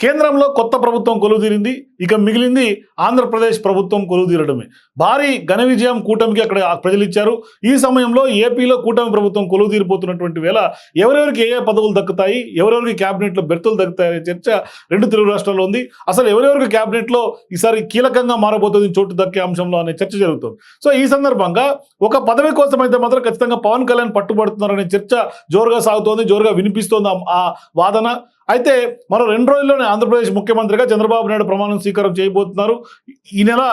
కేంద్రంలో కొత్త ప్రభుత్వం కొలువుదీరింది. ఇక మిగిలింది ఆంధ్రప్రదేశ్ ప్రభుత్వం కొలువుదీరడమే. భారీ ఘన విజయం కూటమికి అక్కడ ప్రజలు ఇచ్చారు ఈ సమయంలో ఏపీలో కూటమి ప్రభుత్వం కొలువుదీరిపోతున్నటువంటి వేళ ఎవరెవరికి ఏ ఏ పదవులు దక్కుతాయి ఎవరెవరికి క్యాబినెట్లో బెర్తులు దక్కుతాయనే చర్చ రెండు తెలుగు రాష్ట్రాల్లో ఉంది. అసలు ఎవరెవరికి క్యాబినెట్లో ఈసారి కీలకంగా మారబోతుంది చోటు దక్కే అంశంలో అనే చర్చ జరుగుతుంది. సో ఈ సందర్భంగా ఒక పదవి కోసం అయితే మాత్రం ఖచ్చితంగా పవన్ కళ్యాణ్ పట్టుబడుతున్నారనే చర్చ జోరుగా సాగుతోంది జోరుగా వినిపిస్తోంది ఆ- ఆ వాదన. అయితే మరో రెండు రోజుల్లోనే ఆంధ్రప్రదేశ్ ముఖ్యమంత్రిగా చంద్రబాబు నాయుడు ప్రమాణం స్వీకారం చేయబోతున్నారు. ఈ నెల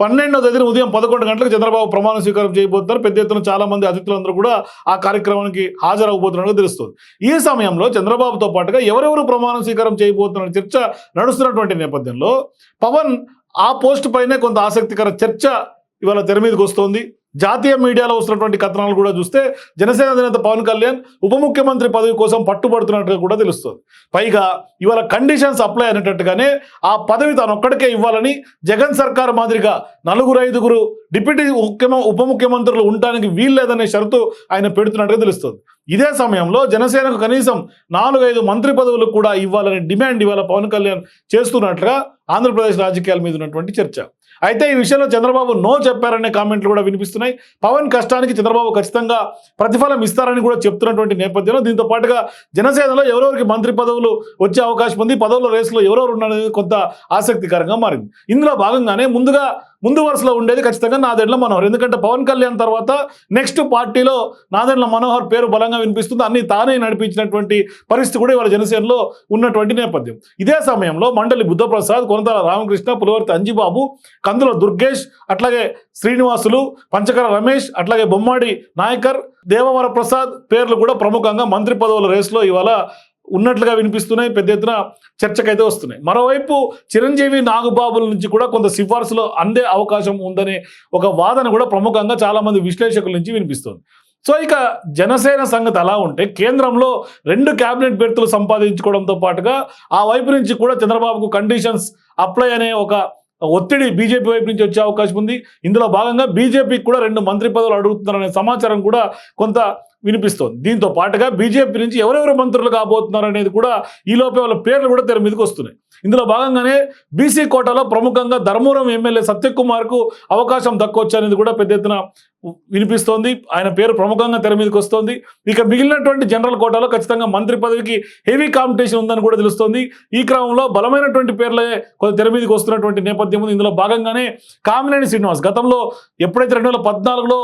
పన్నెండో తేదీన ఉదయం పదకొండు గంటలకు చంద్రబాబు ప్రమాణ స్వీకారం చేయబోతున్నారు. పెద్ద ఎత్తున చాలా మంది అతిథులందరూ కూడా ఆ కార్యక్రమానికి హాజరవబోతున్నట్టుగా తెలుస్తుంది. ఈ సమయంలో చంద్రబాబుతో పాటుగా ఎవరెవరు ప్రమాణ స్వీకారం చేయబోతున్న చర్చ నడుస్తున్నటువంటి నేపథ్యంలో పవన్ ఆ పోస్ట్ పైనే కొంత ఆసక్తికర చర్చ ఇవాళ తెర మీదకి వస్తోంది. జాతీయ మీడియాలో వస్తున్నటువంటి కథనాలు కూడా చూస్తే జనసేన అధినేత పవన్ కళ్యాణ్ ఉప ముఖ్యమంత్రి పదవి కోసం పట్టుబడుతున్నట్టుగా కూడా తెలుస్తుంది. పైగా ఇవాళ కండిషన్స్ అప్లై అయినట్టుగానే ఆ పదవి తాను ఒక్కడికే ఇవ్వాలని జగన్ సర్కార్ మాదిరిగా నలుగురు ఐదుగురు డిప్యూటీ ముఖ్యమ ఉప ముఖ్యమంత్రులు ఉండటానికి వీల్లేదనే షరతు ఆయన పెడుతున్నట్టుగా తెలుస్తుంది. ఇదే సమయంలో జనసేనకు కనీసం నాలుగైదు మంత్రి పదవులు కూడా ఇవ్వాలనే డిమాండ్ ఇవాళ పవన్ కళ్యాణ్ చేస్తున్నట్లుగా ఆంధ్రప్రదేశ్ రాజకీయాల మీద ఉన్నటువంటి చర్చ. అయితే ఈ విషయంలో చంద్రబాబు నో చెప్పారనే కామెంట్లు కూడా వినిపిస్తున్నాయి. పవన్ కష్టానికి చంద్రబాబు ఖచ్చితంగా ప్రతిఫలం ఇస్తారని కూడా చెప్తున్నటువంటి నేపథ్యంలో దీంతో పాటుగా జనసేనలో ఎవరెవరికి మంత్రి పదవులు వచ్చే అవకాశం ఉంది పదవుల రేసులో ఎవరెవరు ఉన్నారనేది కొంత ఆసక్తికరంగా మారింది. ఇందులో భాగంగానే ముందుగా ముందు వరుసలో ఉండేది ఖచ్చితంగా నాదెండ్ల మనోహర్. ఎందుకంటే పవన్ కళ్యాణ్ తర్వాత నెక్స్ట్ పార్టీలో నాదెండ్ల మనోహర్ పేరు బలంగా వినిపిస్తుంది. అన్ని తానే నడిపించినటువంటి పరిస్థితి కూడా ఇవాళ జనసేనలో ఉన్నటువంటి నేపథ్యం. ఇదే సమయంలో మండలి బుద్ధప్రసాద్ కొనతాల రామకృష్ణ పులవర్తి అంజిబాబు కందుల దుర్గేష్ అట్లాగే శ్రీనివాసులు పంచకర రమేష్ అట్లాగే బొమ్మాడి నాయకర్ దేవవర ప్రసాద్ పేర్లు కూడా ప్రముఖంగా మంత్రి పదవుల రేసులో ఇవాళ ఉన్నట్లుగా వినిపిస్తున్నాయి పెద్ద ఎత్తున చర్చకైతే వస్తున్నాయి. మరోవైపు చిరంజీవి నాగబాబుల నుంచి కూడా కొంత సిఫార్సులో అందే అవకాశం ఉందనే ఒక వాదన కూడా ప్రముఖంగా చాలామంది విశ్లేషకుల నుంచి వినిపిస్తుంది. సో ఇక జనసేన సంగతి అలా ఉంటే కేంద్రంలో రెండు క్యాబినెట్ బెర్తులు సంపాదించుకోవడంతో పాటుగా ఆ వైపు నుంచి కూడా చంద్రబాబుకు కండిషన్స్ అప్లై అనే ఒక ఒత్తిడి బీజేపీ వైపు నుంచి వచ్చే అవకాశం ఉంది. ఇందులో భాగంగా బీజేపీకి కూడా రెండు మంత్రి పదవులు అడుగుతున్నారనే సమాచారం కూడా కొంత వినిపిస్తోంది. దీంతో పాటుగా బీజేపీ నుంచి ఎవరెవరు మంత్రులు కాబోతున్నారు అనేది కూడా ఈ లోపే వాళ్ళ పేర్లు కూడా తెర మీదకి వస్తున్నాయి. ఇందులో భాగంగానే బీసీ కోటాలో ప్రముఖంగా ధర్మవరం ఎమ్మెల్యే సత్యకుమార్కు అవకాశం దక్కొచ్చు అనేది కూడా పెద్ద ఎత్తున వినిపిస్తోంది. ఆయన పేరు ప్రముఖంగా తెర మీదకి వస్తోంది. ఇక మిగిలినటువంటి జనరల్ కోటాలో ఖచ్చితంగా మంత్రి పదవికి హెవీ కాంపిటీషన్ ఉందని కూడా తెలుస్తోంది. ఈ క్రమంలో బలమైనటువంటి పేర్లే కొంత తెర మీదకి వస్తున్నటువంటి నేపథ్యం ఉంది. ఇందులో భాగంగానే కామినేని శ్రీనివాస్ గతంలో ఎప్పుడైతే రెండు వేల పద్నాలుగులో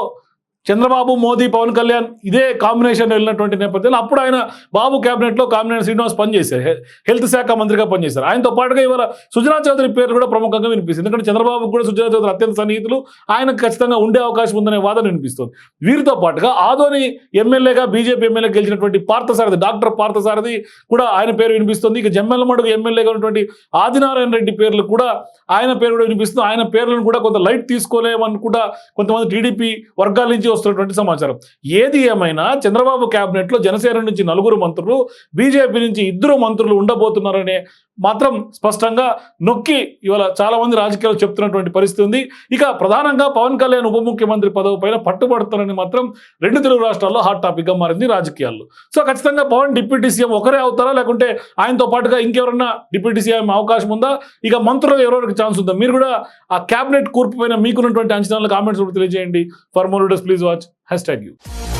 చంద్రబాబు మోదీ పవన్ కళ్యాణ్ ఇదే కాంబినేషన్ వెళ్ళినటువంటి నేపథ్యంలో అప్పుడు ఆయన బాబు క్యాబినెట్లో కామినేని శ్రీనివాస్ పనిచేశారు. హెల్త్ శాఖ మంత్రిగా పనిచేశారు. ఆయనతో పాటుగా ఇవాళ సుజనా చౌదరి పేరు కూడా ప్రముఖంగా వినిపిస్తుంది. ఎందుకంటే చంద్రబాబు కూడా సుజనా చౌదరి అత్యంత సన్నిహితులు. ఆయనకు ఖచ్చితంగా ఉండే అవకాశం ఉందనే వాదన వినిపిస్తుంది. వీరితో పాటుగా ఆదోని ఎమ్మెల్యేగా బీజేపీ ఎమ్మెల్యే గెలిచినటువంటి పార్థసారథి డాక్టర్ పార్థసారథి కూడా ఆయన పేరు వినిపిస్తుంది. ఇక జమ్మెల్లమడుగు ఎమ్మెల్యేగా ఉన్నటువంటి ఆదినారాయణ రెడ్డి పేర్లు కూడా ఆయన పేరు కూడా వినిపిస్తుంది. ఆయన పేర్లను కూడా కొంత లైట్ తీసుకోలేమని కూడా కొంతమంది టీడీపీ వర్గాల నుంచి వస్తున్నటువంటి సమాచారం. ఏది ఏమైనా చంద్రబాబు క్యాబినెట్లో జనసేన నుంచి నలుగురు మంత్రులు బీజేపీ నుంచి ఇద్దరు మంత్రులు ఉండబోతున్నారనే మాత్రం స్పష్టంగా నొక్కి ఇవాళ చాలా మంది రాజకీయాలు చెప్తున్నటువంటి పరిస్థితి ఉంది. ఇక ప్రధానంగా పవన్ కళ్యాణ్ ఉప ముఖ్యమంత్రి పదవి పైన పట్టుబడుతారని మాత్రం రెండు తెలుగు రాష్ట్రాల్లో హాట్ టాపిక్గా మారింది రాజకీయాల్లో. సో ఖచ్చితంగా పవన్ డిప్యూటీ సీఎం ఒకరే అవుతారా? లేకుంటే ఆయనతో పాటుగా ఇంకెవరన్నా డిప్యూటీ సీఎం అవకాశం ఉందా? ఇక మంత్రులు ఎవరెవరికి ఛాన్స్ ఉందా? మీరు కూడా ఆ క్యాబినెట్ కూర్పు పైన మీకున్నటువంటి అంచనాలు కామెంట్స్ తెలియజేయండి. For more please watch hashtag U